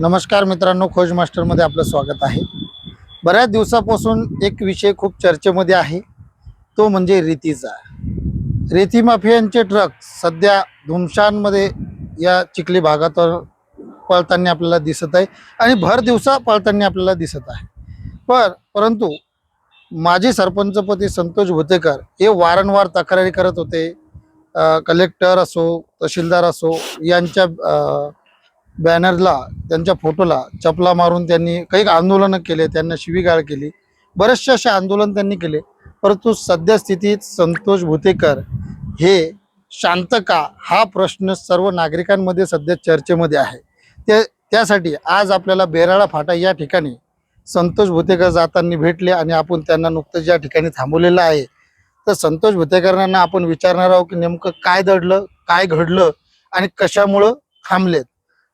नमस्कार मित्रांनो खोज मास्टरमध्ये आपलं स्वागत आहे. बऱ्याच दिवसापासून एक विषय खूप चर्चेमध्ये आहे. तो म्हणजे रेतीचा. रेती माफियांचे ट्रक सध्या धुमशानमध्ये या चिखली भागात पळताना आपल्याला दिसत आहे आणि भर दिवसा पळताना आपल्याला दिसत आहे. पर परंतु माजी सरपंचपती संतोष भुतेकर हे वारंवार तक्रारी करत होते. कलेक्टर असो तहसीलदार असो यांच्या बॅनरला त्यांच्या फोटोला चपला मारून त्यांनी काही आंदोलनं केले त्यांना शिवीगाळ केली. बरेचसे असे आंदोलन त्यांनी केले. परंतु सध्या स्थितीत संतोष भुतेकर हे शांत का? हा प्रश्न सर्व नागरिकांमध्ये सध्या चर्चेमध्ये आहे. ते त्यासाठी आज आपल्याला बेराळा फाटा या ठिकाणी संतोष भुतेकर जाताना भेटले आणि आपण त्यांना नुकतंच या ठिकाणी थांबवलेलं आहे. तर संतोष भुतेकरांना आपण विचारणार आहोत की नेमकं काय दडलं काय घडलं आणि कशामुळं थांबलेत?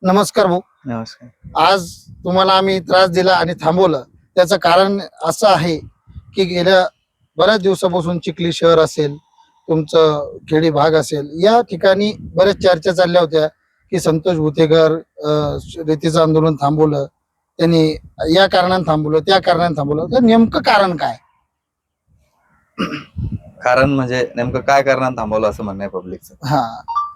नमस्कार भाऊ. नमस्कार. आज तुम्हाला आम्ही त्रास दिला आणि थांबवलं. त्याचं कारण असं आहे की गेल्या बऱ्याच दिवसापासून चिखली शहर असेल तुमचं खेडी भाग असेल या ठिकाणी बऱ्याच चर्चा चालल्या होत्या की संतोष भुतेकर रेतीचं आंदोलन थांबवलं त्यांनी या कारणाने थांबवलं त्या कारणाने थांबवलं. तर नेमकं कारण काय? कारण म्हणजे नेमकं काय करणार थांबवलं असं म्हणणं आहे पब्लिकचं हा.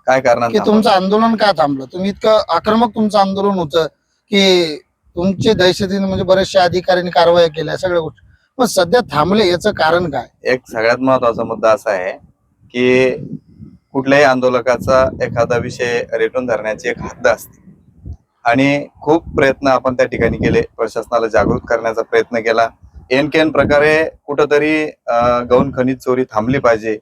काय करणार की तुमचं आंदोलन का थांबलं? तुम्ही इतकं आक्रमक तुमचं आंदोलन होतं की तुमचे दहशतीने म्हणजे बरेचसे अधिकाऱ्यांनी कारवाया केल्या सगळ्या गोष्टी. पण सध्या थांबले याचं कारण काय? एक सगळ्यात महत्त्वाचा मुद्दा असा आहे की कुठल्याही आंदोलकाचा एखादा विषय रेटून धरण्याची एक हद्द असते. आणि खूप प्रयत्न आपण त्या ठिकाणी केले प्रशासनाला जागृत करण्याचा प्रयत्न केला. एन केन प्रकारे कुठंतरी गौण खनिज चोरी थांबली पाहिजे.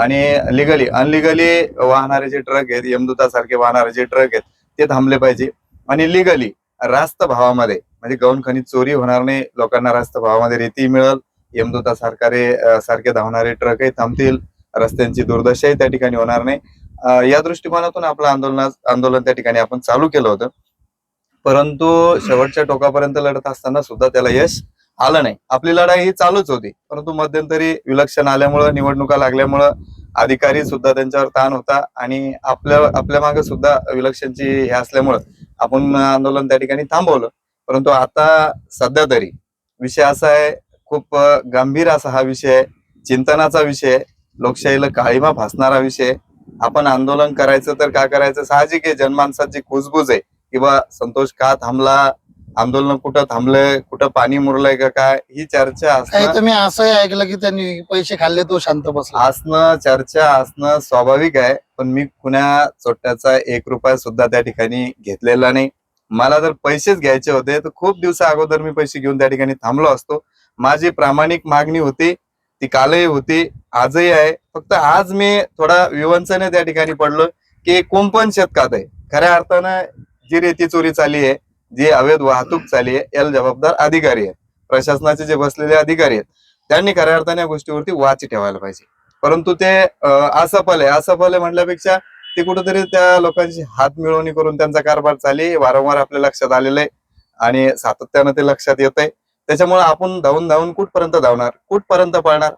आणि लिगली अनलिगली वाहणारे जे ट्रक आहेत यमदूता सारखे वाहणारे जे ट्रक आहेत ते थांबले पाहिजे. आणि लिगली रास्त भावामध्ये म्हणजे गौण खनिज चोरी होणार नाही लोकांना रास्त भावामध्ये रेती मिळेल. यमदूता सारखे धावणारे ट्रकही थांबतील. रस्त्यांची दुर्दशाही त्या ठिकाणी होणार नाही. या दृष्टिकोनातून आपलं आंदोलन आंदोलन त्या ठिकाणी आपण चालू केलं होतं. परंतु शेवटच्या टोकापर्यंत लढत असताना सुद्धा त्याला यश आलं नाही. आपली लढाई ही चालूच होती. परंतु मध्यंतरी विलक्षण आल्यामुळं निवडणुका लागल्यामुळं अधिकारी सुद्धा त्यांच्यावर ताण होता आणि आपल्या आपल्या मागे सुद्धा विलक्षणची हे असल्यामुळं आपण आंदोलन त्या ठिकाणी थांबवलं. परंतु आता सध्या तरी विषय असा आहे खूप गंभीर असा हा विषय चिंतनाचा विषय लोकशाहीला काळीमा फासणारा विषय आपण आंदोलन करायचं तर का करायचं? साहजिक आहे. जनमानसाची कुजबुज आहे. किंवा संतोष का थांबला? आंदोलन कुठं थांबलंय कुठं पाणी मुरलंय का काय ही चर्चा असणं तुम्ही असंही ऐकलं की त्यांनी पैसे खाल्ले तो शांत बसला. असणं चर्चा असणं स्वाभाविक आहे पण मी कुण्या चोट्याचा एक रुपया सुद्धा त्या ठिकाणी घेतलेला नाही. मला जर पैसेच घ्यायचे होते तर खूप दिवसा अगोदर मी पैसे घेऊन त्या ठिकाणी थांबलो असतो. माझी प्रामाणिक मागणी होती ती कालही होती आजही आहे. फक्त आज मी थोडा विवंचने त्या ठिकाणी पडलो की कुंपण शेतकात आहे. खऱ्या अर्थानं जी रेती चोरी चालली आहे जी अवैध वाहतूक चालली आहे याला जबाबदार अधिकारी आहेत. प्रशासनाचे जे बसलेले अधिकारी आहेत त्यांनी खऱ्या अर्थाने या गोष्टीवरती वाच ठेवायला पाहिजे. परंतु ते असफल आहे. असफल आहे म्हटल्यापेक्षा ते कुठेतरी त्या लोकांची हात मिळवणी करून त्यांचा कारभार चालली वारंवार आपल्या लक्षात आलेलं आहे आणि सातत्यानं ते लक्षात येत आहे. त्याच्यामुळे आपण धावून धावून कुठपर्यंत धावणार? कुठपर्यंत पळणार?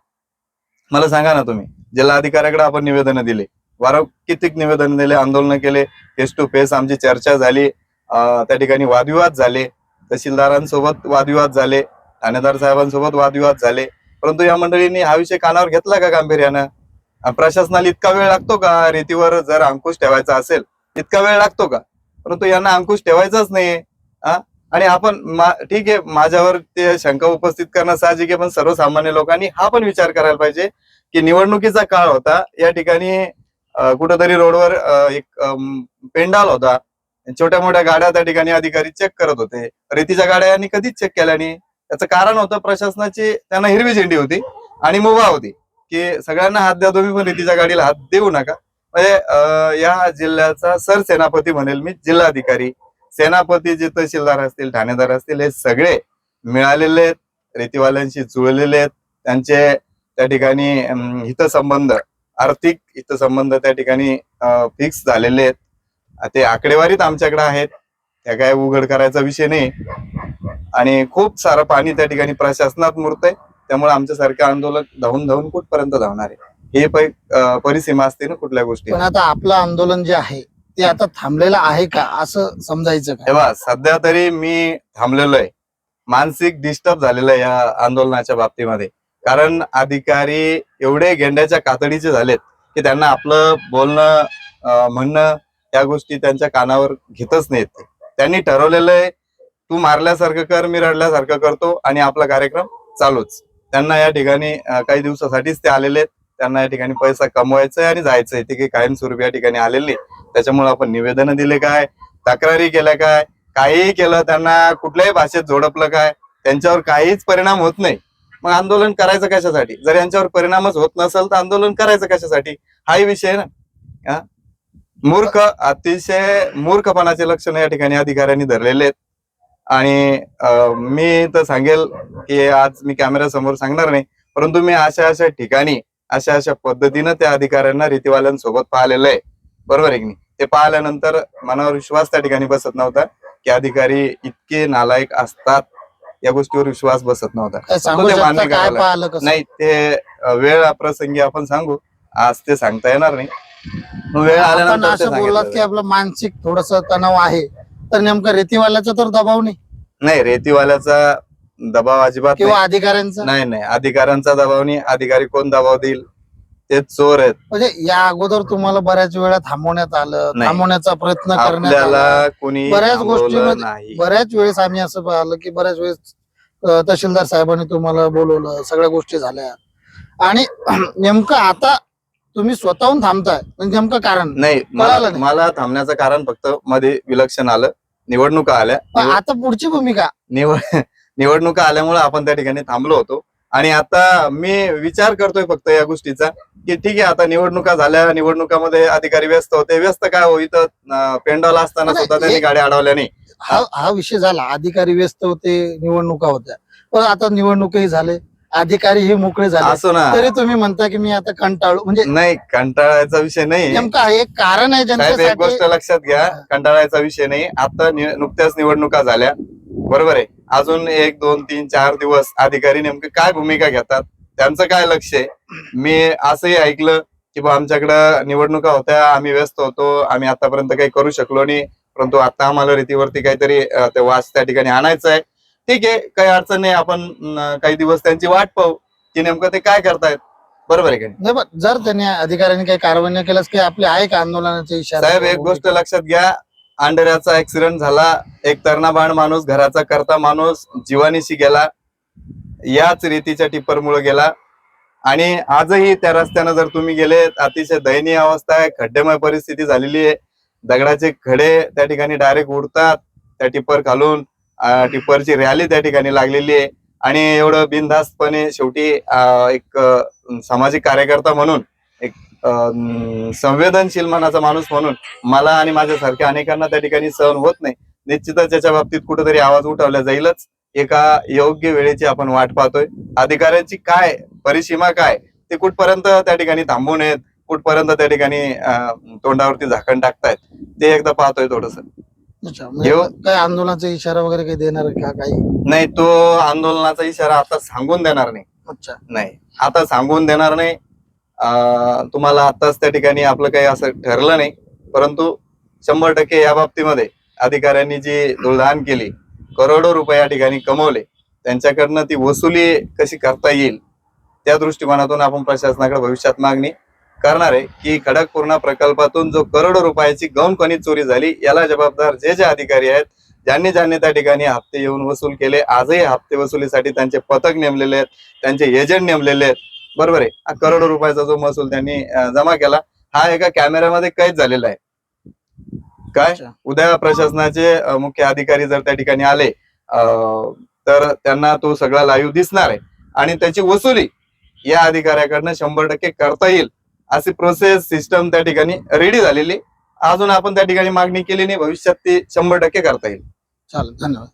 मला सांगा ना तुम्ही. जिल्हा अधिकाऱ्याकडे आपण निवेदन दिले. वारं कितीक निवेदन दिले? आंदोलन केले? फेस टू फेस आमची चर्चा झाली. त्या ठिकाणी वादविवाद झाले. तहसीलदारांसोबत वादविवाद झाले. ठाणेदार साहेबांसोबत वादविवाद झाले. परंतु या मंडळींनी हा विषय कानावर घेतला का गांभीर्यानं? प्रशासनाला इतका वेळ लागतो का? रेतीवर जर अंकुश ठेवायचा असेल इतका वेळ लागतो का? परंतु यांना अंकुश ठेवायचाच नाही आणि आपण ठीक आहे माझ्यावर ते शंका उपस्थित करणं साहजिक आहे पण सर्वसामान्य लोकांनी हा पण विचार करायला पाहिजे की निवडणुकीचा काळ होता. या ठिकाणी कुठंतरी रोडवर एक पेंडाल होता. छोट्या मोठ्या गाड्या त्या ठिकाणी अधिकारी चेक करत होते. रेतीच्या गाड्या यांनी कधीच चेक केल्या नाही. याचं कारण होतं प्रशासनाची त्यांना हिरवी झेंडी होती आणि मुभा होती. की सगळ्यांना हात द्या तुम्ही पण रेतीच्या गाडीला हात देऊ नका. म्हणजे या जिल्ह्याचा सरसेनापती म्हणेल मी जिल्हाधिकारी. सेनापती जे तहसीलदार असतील ठाणेदार असतील हे सगळे मिळालेले आहेत रेतीवाल्यांशी जुळलेले आहेत. त्यांचे त्या ठिकाणी हितसंबंध आर्थिक हितसंबंध त्या ठिकाणी फिक्स झालेले आहेत. ते आकडेवारीत आमच्याकडे आहेत. त्या काय उघड करायचा विषय नाही. आणि खूप सारं पाणी त्या ठिकाणी प्रशासनात मुरतंय. त्यामुळे आमच्यासारखे आंदोलक धावून धावून कुठपर्यंत धावणार आहे? हे परिसीमा असते ना कुठल्या गोष्टी. पण आता आपलं आंदोलन जे आहे ते आता थांबलेलं आहे का? असं समजायचं तेव्हा सध्या तरी मी थांबलेलो आहे. मानसिक डिस्टर्ब झालेलं आहे या आंदोलनाच्या बाबतीमध्ये. कारण अधिकारी एवढे गेंड्याच्या कातडीचे झालेत की त्यांना आपलं बोलणं म्हणणं त्या गोष्टी त्यांच्या कानावर घेतच नाहीत त्यांनी ठरवलेलं आहे तू मारल्यासारखं कर मी रडल्यासारखं करतो आणि आपला कार्यक्रम चालूच. त्यांना या ठिकाणी काही दिवसासाठीच ते आलेले आहेत. त्यांना या ठिकाणी पैसा कमवायचा आहे आणि जायचंय. ते काही कायमस्वरूपी या ठिकाणी आलेले त्याच्यामुळे आपण निवेदन दिले काय तक्रारी केल्या काय काहीही केलं त्यांना कुठल्याही भाषेत झोडपलं काय त्यांच्यावर काहीच परिणाम होत नाही. मग आंदोलन करायचं कशासाठी? जर यांच्यावर परिणामच होत नसेल तर आंदोलन करायचं कशासाठी? हाही विषय ना. मूर्ख अतिशय मूर्खपणाचे लक्षण या ठिकाणी अधिकाऱ्यांनी धरलेले आहेत. आणि मी तर सांगेल की आज मी कॅमेरा समोर सांगणार नाही परंतु मी अशा अशा ठिकाणी अशा अशा पद्धतीनं त्या अधिकाऱ्यांना रीतीवाल्यांसोबत पाहिलेलं आहे. बरोबर आहे की नाही? ते पाहिल्यानंतर मनावर विश्वास त्या ठिकाणी बसत नव्हता की अधिकारी इतके नालायक असतात या गोष्टीवर विश्वास बसत नव्हता. काय सांगू ते शकता? मान्य काय करावं लागतं. पाहिलं कसं? नाही ते वेळ प्रसंगी आपण सांगू. आज ते सांगता येणार नाही. वेळ आपण आल्यानंतर ते असं बोललात की सांगितलं आपलं मानसिक थोडस तणाव आहे तर नेमकं रेतीवाल्याचा तर दबाव नाही? नाही रेतीवाल्याचा दबाव अजिबात किंवा नाही. अधिकाऱ्यांचा? नाही नाही अधिकाऱ्यांचा दबाव नाही. अधिकारी कोण दबाव देईल? ते चोर आहेत. म्हणजे या अगोदर तुम्हाला बऱ्याच वेळा थांबवण्यात आलं नाही. थांबवण्याचा प्रयत्न करण्यात आला. आपल्याला कोणी बऱ्याच थांबवलं गोष्टींमध्ये- नाही. बऱ्याच वेळेस आम्ही असं पाहिलं की बऱ्याच वेळेस अं, तहसीलदार साहेबांनी तुम्हाला बोलवलं सगळ्या गोष्टी झाल्या. आणि नेमकं आता तुम्ही स्वतःहून थांबताय. म्हणजे नेमकं कारण? नाही मला कळालं नाही. मला थांबण्याचं कारण फक्त मध्ये विलक्षण आलं. निवडणुका आल्या. पण आता पुढची भूमिका? निवड निवडणुका आल्यामुळे आपण त्या ठिकाणी थांबलो होतो. आणि आता मी विचार करतोय फक्त या गोष्टीचा की ठीक आहे आता निवडणुका झाल्या. निवडणुकामध्ये अधिकारी व्यस्त होते. व्यस्त काय हो? इथं अं, पेंडॉल असताना नाही, सुद्धा त्यांनी हे- गाड्या अडवल्या नाही. हा हा विषय झाला. अधिकारी व्यस्त होते निवडणुका होत्या. पण आता निवडणुकही झाले. अधिकारी हे मोकळे झाले. असो ना. तरी तुम्ही म्हणता की मी आता कंटाळू म्हणजे नाही कंटाळायचा विषय नाही. नेमकं आहे एक कारण आहे साहेब एक गोष्ट लक्षात घ्या कंटाळायचा विषय नाही. आता नि- नुकत्याच निवडणुका झाल्या. बरोबर आहे. अजून एक दोन तीन चार दिवस अधिकारी नेमके काय भूमिका घेतात त्यांचं काय लक्ष आहे? मी असंही ऐकलं की बा आमच्याकडं निवडणुका होत्या आम्ही व्यस्त होतो आम्ही आतापर्यंत काही करू शकलो नाही. परंतु आता आम्हाला रीतीवरती काहीतरी अं, ते वास त्या ठिकाणी आणायचं आहे. ठीक आहे काही अडचण नाही आपण काही दिवस त्यांची वाट पाहू की नेमकं ते काय करतायत. बरोबर आहे का नाही? नाही पण जर त्यांनी अधिकाऱ्यांनी काही कारवाई नाही केल्यास की आपले आहे का आंदोलनाचे इशारा साहेब एक गोष्ट लक्षात घ्या अंधेऱ्याचा ऍक्सिडेंट झाला एक तरणा माणूस घराचा करता माणूस जीवानीशी गेला याच रीतीच्या टिप्परमुळे गेला. आणि आजही त्या रस्त्यानं जर तुम्ही गेले अतिशय दयनीय अवस्था आहे खड्डेमय परिस्थिती झालेली आहे. दगडाचे खडे त्या ठिकाणी डायरेक्ट उडतात त्या टिप्पर खालून. टिप्परची रॅली त्या ठिकाणी लागलेली आहे. आणि एवढं बिनधास्तपणे शेवटी एक सामाजिक कार्यकर्ता म्हणून एक संवेदनशील मनाचा माणूस म्हणून मला आणि माझ्यासारख्या अनेकांना त्या ठिकाणी सहन होत नाही. निश्चितच याच्या बाबतीत कुठेतरी आवाज उठवला जाईलच. एका योग्य वेळेची आपण वाट पाहतोय. अधिकाऱ्यांची काय परिसीमा काय ते कुठपर्यंत त्या ठिकाणी थांबू नयेत कुठपर्यंत त्या ठिकाणी तोंडावरती झाकण टाकतायत ते एकदा पाहतोय थोडस. अच्छा, म्हणजे येऊ. आंदोलनाचा इशारा वगैरे काही देणार आहे का काही? नाही तो आंदोलनाचा इशारा आता सांगून देणार नाही. अच्छा. नाही आता सांगून देणार नाही. अं, तुम्हाला आताच त्या ठिकाणी आपलं काही असं ठरलं नाही. परंतु शंभर टक्के या बाबतीमध्ये अधिकाऱ्यांनी जी धुळधाण केली करोडो रुपये या ठिकाणी कमवले त्यांच्याकडनं ती वसुली कशी करता येईल त्या दृष्टिकोनातून आपण प्रशासनाकडे भविष्यात मागणी करणार आहे की खडकपूर्णा प्रकल्पातून जो करोडो रुपयाची गौण खनिज चोरी झाली याला जबाबदार जे जे अधिकारी आहेत ज्यांनी ज्यांनी त्या ठिकाणी हप्ते येऊन वसूल केले आजही हप्ते वसुलीसाठी त्यांचे पथक नेमलेले आहेत त्यांचे एजंट नेमलेले आहेत. बरोबर आहे. हा करोडो रुपयाचा जो महसूल त्यांनी जमा केला हा एका कॅमेऱ्यामध्ये कैद झालेला आहे. काय. उद्या प्रशासनाचे मुख्य अधिकारी जर त्या ठिकाणी आले अं, तर त्यांना तो सगळा लाईव्ह दिसणार आहे. आणि त्याची वसुली या अधिकाऱ्याकडनं शंभर टक्के करता येईल. अशी प्रोसेस सिस्टम त्या ठिकाणी रेडी झालेली. अजून आपण त्या ठिकाणी मागणी केली नाही. भविष्यात ती शंभर टक्के करता येईल. चालेल धन्यवाद.